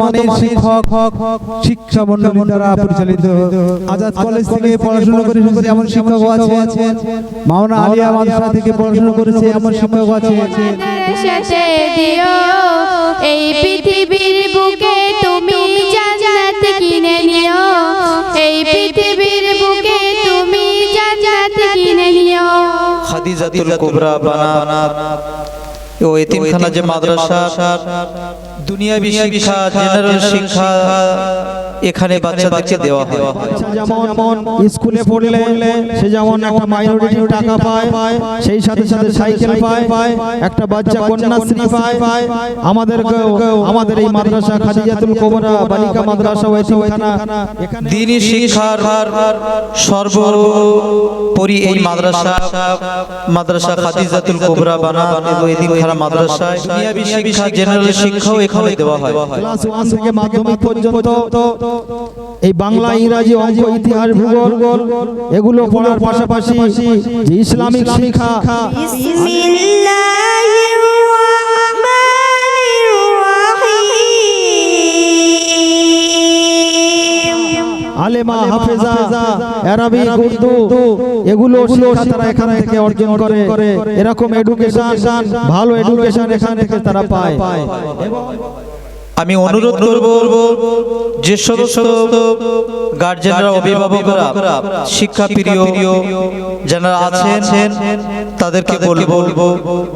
মানের শিক্ষক শিক্ষা মন্ডলী দ্বারা পরিচালিত আজাদ কলেজ থেকে পড়াশোনা করে এসেছে এমন শিক্ষক আছে? মাওনা আলিয়া মাদ্রাসা থেকে পড়াশোনা করেছে এমন শিক্ষক আছে? এই পৃথিবীর বুকে তুমি জান্নাত কিনে নিও। এই পৃথিবীর বুকে তুমি জান্নাত কিনে নিও। খাদিজাতুল কুবরা বানাত। ও এতিমখানা যে মাদ্রাসা দুনিয়াবি শিক্ষা জেনারেল শিক্ষা এখানে বাচ্চাদেরকে দেওয়া হয়। যেমন স্কুলে পড়লে সে যেমন একটা মাইনরিটি টাকা পায় সেই সাথে সাথে সাইকেল পায় একটা বাচ্চা কন্যাশ্রী পায় আমাদের আমাদের এই মাদ্রাসা খাদিজাতুল কোবরা বালিকা মাদ্রাসা ও এতিমখানা এখানে দিনী শিক্ষার সর্বোপরি এই মাদ্রাসা মাদ্রাসা খাদিজাতুল কুবরা বানাত এবং এতিমখানা মাদ্রাসায় দুনিয়াবি শিক্ষা জেনারেল শিক্ষাও এখানে দেওয়া হয়। ক্লাস ওয়ান থেকে মাধ্যমিক পর্যন্ত এই বাংলা ইংরাজি অঙ্ক ইতিহাস ভূগোল এগুলো পড়ার পাশাপাশি যে ইসলামিক শিক্ষা। আলেমা হাফেজা আরবি উর্দু এগুলো শিক্ষা তারা এখান থেকে অর্জন করে। এরকম এডুকেশন ভালো এডুকেশন এখানে থেকে তারা পায়। এবং আমি অনুরোধ করব যে সদস্য গার্জেনরা অভিভাবকরা শিক্ষা প্রিয় যারা আছেন তাদেরকে বলব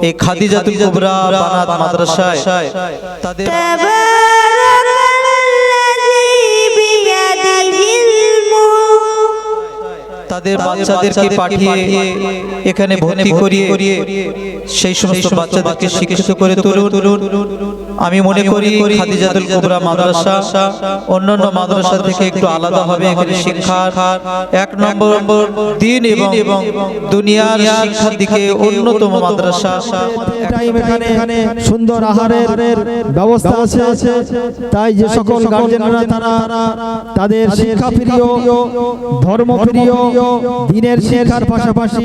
এই খাদিজা কুবরা বানাত মাদ্রাসায় তাদের তাদের বাচ্চাদেরকে পাঠিয়ে এখানে ভর্তি করিয়ে সেই সমস্ত বাচ্চাদেরকে শিক্ষিত করে তুলুন। আমি মনে করি খাদিজাতুল কুবরা মাদ্রাসা অন্যান্য মাদ্রাসা থেকে একটু আলাদা হবে এখানে শিক্ষার এক নম্বর দিন এবং এবং দুনিয়ার শিক্ষার দিকে অন্যতম মাদ্রাসা টাইম এখানে সুন্দর আহারের ব্যবস্থা আছে তাই যে সকল গার্জেনরা তারা তাদের শিক্ষা প্রিয় ধর্ম প্রিয় দিনের শিক্ষার পাশাপাশি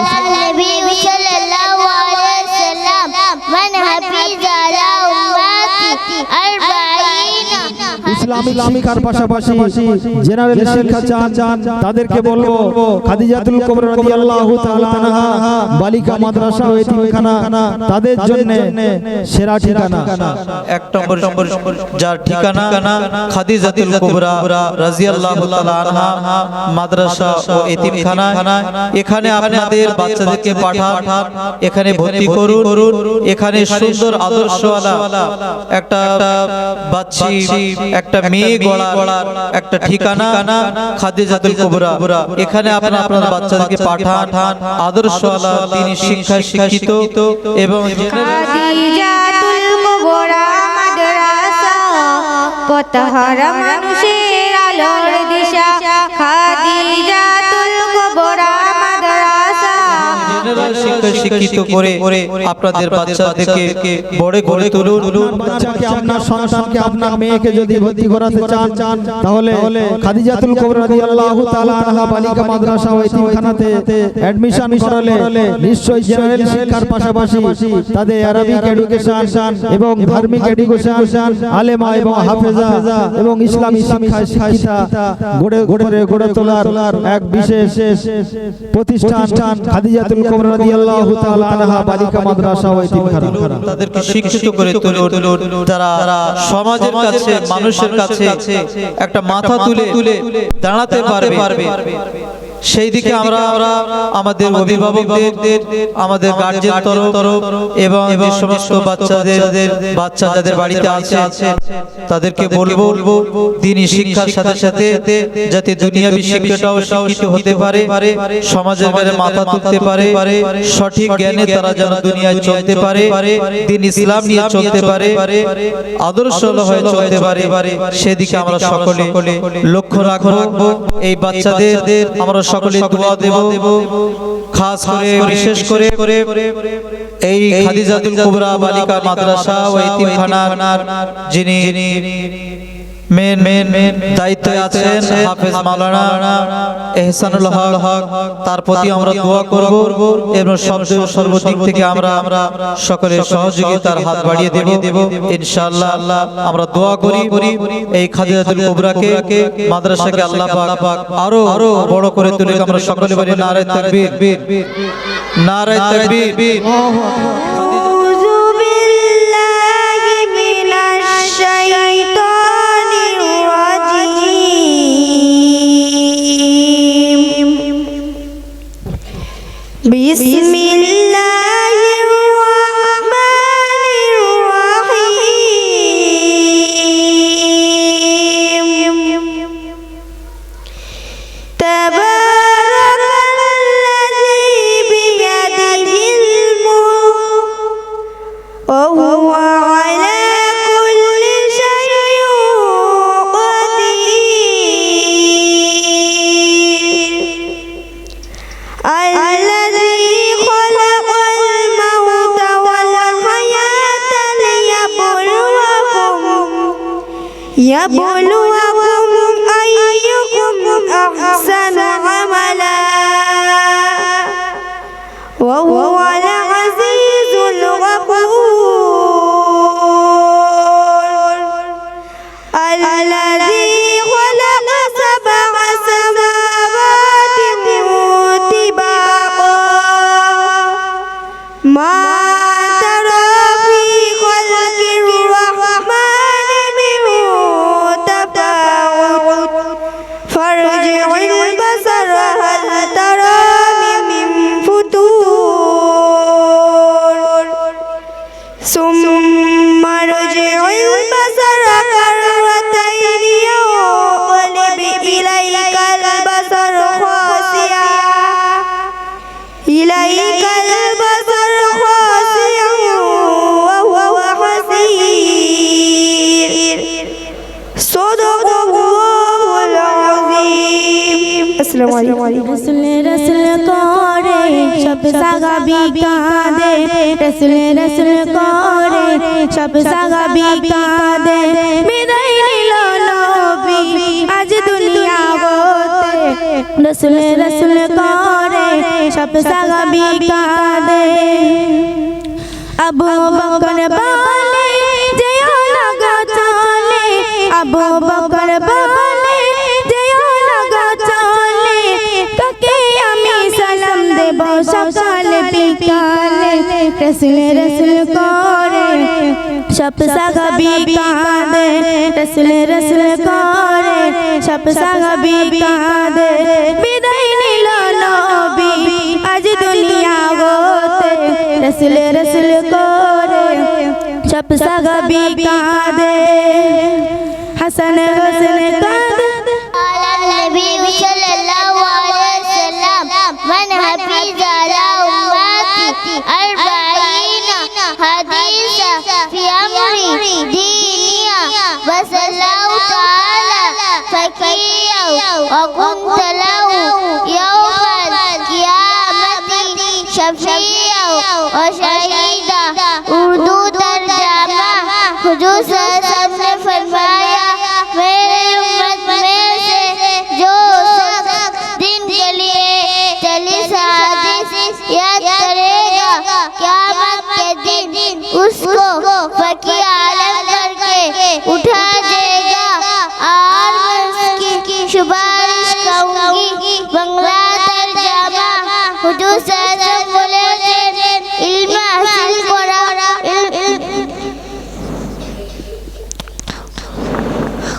قال النبي صلى الله عليه وسلم من حفظ ইসলামিক পাশাপাশি জেনারেল শিক্ষা চান চান তাদেরকে বলব খাদিজাতুল কুবরা রাদিয়াল্লাহু তাআলা আনহা বালিকা মাদ্রাসা ও এতিমখানা তাদের জন্য সেরা ঠিকানা। এক নম্বর নম্বর যার ঠিকানা খাদিজাতুল কুবরা রাদিয়াল্লাহু তাআলা আনহা মাদ্রাসা ও এতিমখানা এখানে আপনাদের বাচ্চাদেরকে পাঠান এখানে ভর্তি করুন এখানে সুন্দর আদর্শওয়ালা একটা বাচ্চি একটা মেয়ে গড়ার একটা ঠিকানা খাদিজাতুল কুবরা। এখানে আপনারা আপনার বাচ্চাদেরকে পাঠান। আদর্শওয়ালা তিনি শিক্ষায় শিক্ষিত এবং খাদিজাতুল কুবরা মাদ্রাসা পতহারা মানুষের আলোর দিশা। খাদিজাতুল জেনারেল শিক্ষিত করে আপনাদের বাচ্চাদেরকে বড় করে তুলুন। বাচ্চাকে আপনার সন্তানকে আপনার মেয়েকে যদি ভর্তি করাতে চান চান তাহলে খাদিজাতুল কুবরা রাদিয়াল্লাহু তাআলা আনহা বালিকা মাদ্রাসা ও এতিমখানাতে অ্যাডমিশন করালে নিশ্চয়ই জেনারেল শিক্ষার পাশাপাশি তাদের আরবিক এডুকেশন এবং ধার্মিক এডুকেশন আলেমা এবং হাফেজা এবং ইসলামী শিক্ষায় শিক্ষিতা গড়ে গড়ে গড়ে তোলার এক বিশেষ প্রতিষ্ঠান খাদিজাতুল কুবরা রাদিয়াল্লাহু তাআলা আনহা বালিকা মাদ্রাসা ও এতিমখানা। তাদেরকে শিক্ষিত করে তুলুন তারা সমাজের কাছে মানুষের কাছে একটা মাথা তুলে তুলে দাঁড়াতে পারবে। সেই দিকে আমরা আমরা আমাদের অভিভাবকদের আমাদের গার্জেন তরফ এবং যে সমস্ত বাচ্চাদের বাচ্চা যাদের বাড়িতে আছে তাদেরকে বলব দিনই শিক্ষার সাথে সাথে যাতে দুনিয়াবি শিক্ষাটাও শিক্ষিত হতে পারে সমাজের কাছে মাথা তুলতে পারে সঠিক জ্ঞানে তারা যেন দুনিয়ায় চলতে পারে দিন ইসলাম নিয়ে চলতে পারে আদর্শ হয়ে চলতে পারে সেদিকে আমরা সকলে লক্ষ্য রাখব এই বাচ্চাদের আমরা সকলে দোয়া দেব খাস করে বিশেষ করে করে এই খাদিজাতুল কুবরা বালিকা মাদ্রাসা ও এতিমখানার যিনি মেন মেন দায়িত্বে আছেন হাফেজ মাওলানা এহসানুল হক। তার প্রতি আমরা দোয়া করব এবং সব সর্বদিক থেকে আমরা আমরা সকলের সহযোগিতার হাত বাড়িয়ে দেব। ইনশাআল্লাহ আমরা দোয়া করি এই খাদিজাতুল কুবরাকে, মাদ্রাসাকে আল্লাহ পাক আরও আরও বড় করে তুলে, আমরা সকলে বলি নারায় তাকবীর। নারায় তাকবীর। আল্লাহু আকবার بسم الله يبلوكم أيكم أحسن রসুল রসুল করে সব সাগাবি কাঁদে রসুল রসুল করে সব সাগাবি কাঁদে বিদায় নিল নবী আজ দুনিয়া হতে রসুল রসুল করে সব সাগাবি কাঁদে আবু বকর বলে रसल रसल कौरे छप सा कभी कांदे। रसल छप सा कभी कांदे। विदाई नीलो नबी। दुनिया गोते रसल कौरे छप सा कभी कांदे। हसन हसन जो सदा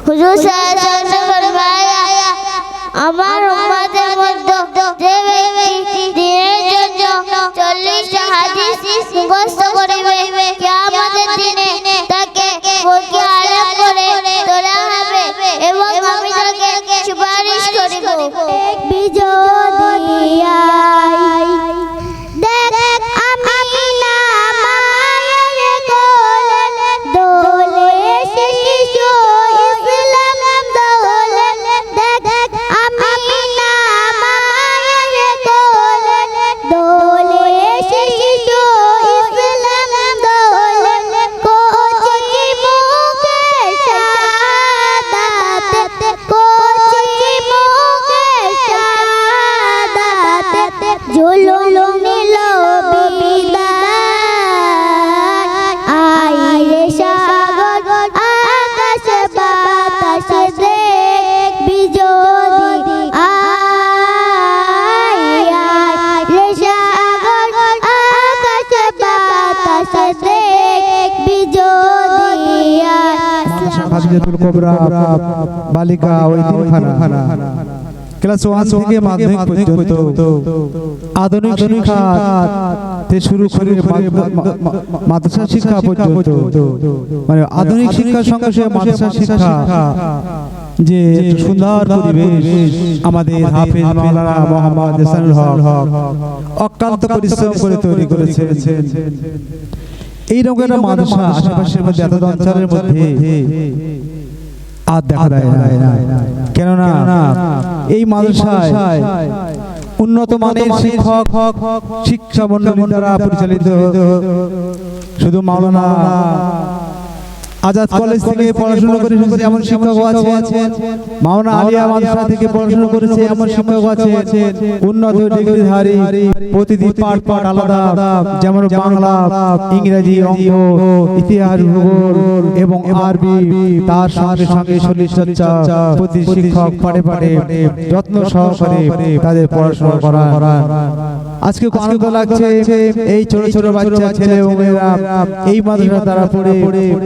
হুজুর সাল্লাল্লাহু ফরমায়া, আমার উম্মতের মধ্যে যে ব্যক্তি দিনের জন্য 40 হাদিস মুখস্থ করবে, কিয়ামতের দিনে তাকে ফকি আলম করে তোলা হবে এবং আমি তাকে সুপারিশ করিব। বিজয় কোবরা বালিকা ও ইতিমখানা ক্লাস ওয়ান থেকে মাধ্যমিক পর্যন্ত আধুনিক শিক্ষা তে শুরু করে মাদ্রাসা শিক্ষা পর্যন্ত। মানে আধুনিক শিক্ষার সঙ্গে সঙ্গে মাদ্রাসা শিক্ষা যে সুন্দর পরিবেশ আমাদের হাফিজ মাওলানা মোহাম্মদ হাসানুল হক অক্লান্ত পরিশ্রম করে তৈরি করেছেন। এইরকম একটা মাদ্রাসা আশেপাশের মধ্যে এত অঞ্চলের মধ্যে। আর দেখা দেয় না। কেননা এই মাদ্রাসায় উন্নত মানের শিক্ষক শিক্ষা মন্ডলী দ্বারা পরিচালিত শুধু মাওলানা আজাদ কলেজ থেকে পড়াশোনা করে এসেছে এমন শিক্ষক আছে মাওনা আলিয়া মাদ্রাসা থেকে পড়াশোনা করেছে এমন শিক্ষক আছে উন্নত ডিগ্রিধারী প্রতিদিন পাঠ পাঠ আলাদা। যেমন বাংলা ইংরেজি অঙ্ক ইতিহাস ভূগোল এবং আরবি। তার সঙ্গে সঙ্গে শরীর চর্চা প্রতি শিক্ষক পাঠে পাঠে যত্ন সহকারে তাদের পড়াশোনা করা আজকে আনন্দ লাগছে এই ছোট ছোট বাচ্চা ছেলে মেয়েরা এই মাদ্রাসা তারা পড়ে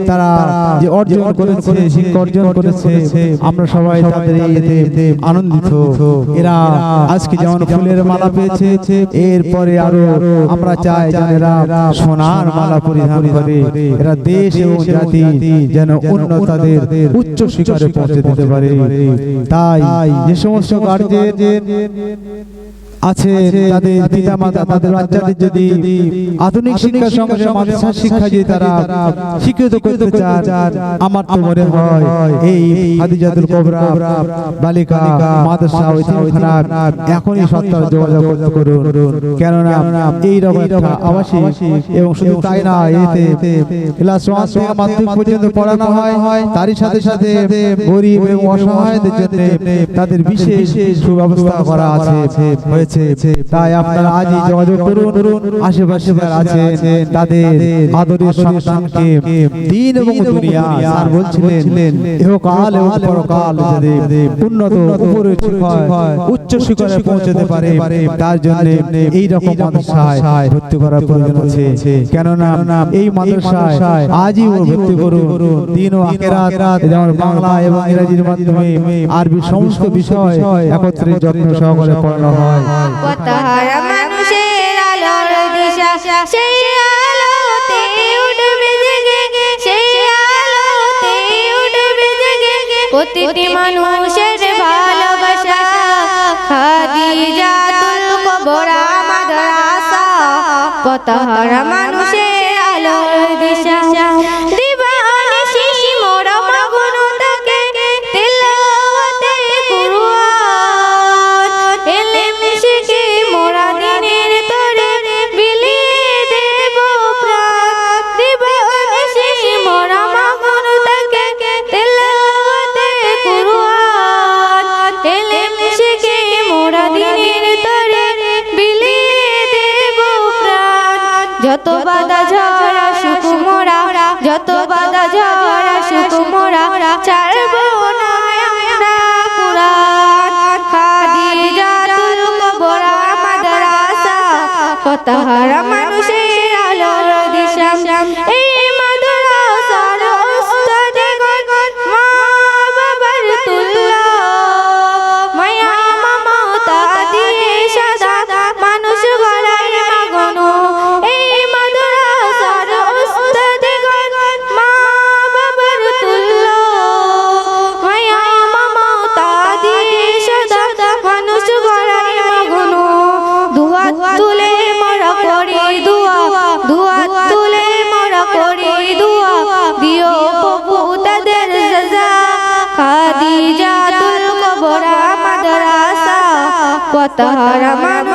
তারা যে অর্জন করেছে শিক্ষা অর্জন করেছে আমরা সবাই তাদের এতে আনন্দিত। এরা আজকে যেমন ফুলের মালা পেয়েছে এরপরে আরও আমরা চাই যেন এরা সোনার মালা পরিধান করে। এরা দেশ এবং জাতি যেন অন্য তাদের উচ্চ শিখরে পৌঁছে দিতে পারে। তাই যে সমস্ত গার্জেন আছে তাদের পিতা মাতা তাদের বাচ্চাদের যদি আধুনিক শিক্ষার সঙ্গে মাদ্রাসা শিক্ষা যদি তারা শিক্ষিত করতে চান আমার তো মনে হয় এই হাদিজাতুল কোবরা বালিকা মাদ্রাসা ওইখানা এখনই সত্তার যোগাযোগ করুন। কেননা এই রকম একটা আবাসিক এবং শুধু তাই না এতে ক্লাস ওয়ান থেকে মাধ্যমিক পর্যন্ত পড়ানো হয় তারই সাথে সাথে গরিব এবং অসহায়দের জন্য তাদের বিশেষ সুব্যবস্থা করা আছে হয়েছে। তাই আপনারা আজই যোগাযোগ করুন আশেপাশে আছেন তাদের আদরের সন্তানকে দিন এবং দুনিয়া স্যার বলছিলেন ইহকাল এবং পরকাল যাতে উন্নত উপরে উচ্চ শিখরে পৌঁছতে পারে। তার জন্য এই রকম মাদ্রাসায় ভর্তি করার প্রয়োজন আছে। কেননা এই মাদ্রাসায় আজই ভর্তি করুন। দিন ও আখেরাত যেমন বাংলা এবং ইংরেজির মাধ্যমে আরবি সমস্ত বিষয় একত্রে যত্ন সহকারে পড়ানো হয়। কতহারা মানুষের আলোর দিশা, সেই প্রতিটি মানুষের ভালোবাসা। খাদিজাতুল কুবরা মাদ্রাসা কতহারা মানুষের আলোর দিশা যত বাধা ঝরা সুকুমরা মোরা, যত বাধা ঝরা সুকুমরা মোরা, ছাড়ব না আমরা কতহারা মানুষের আলোর কতহারা মানুষের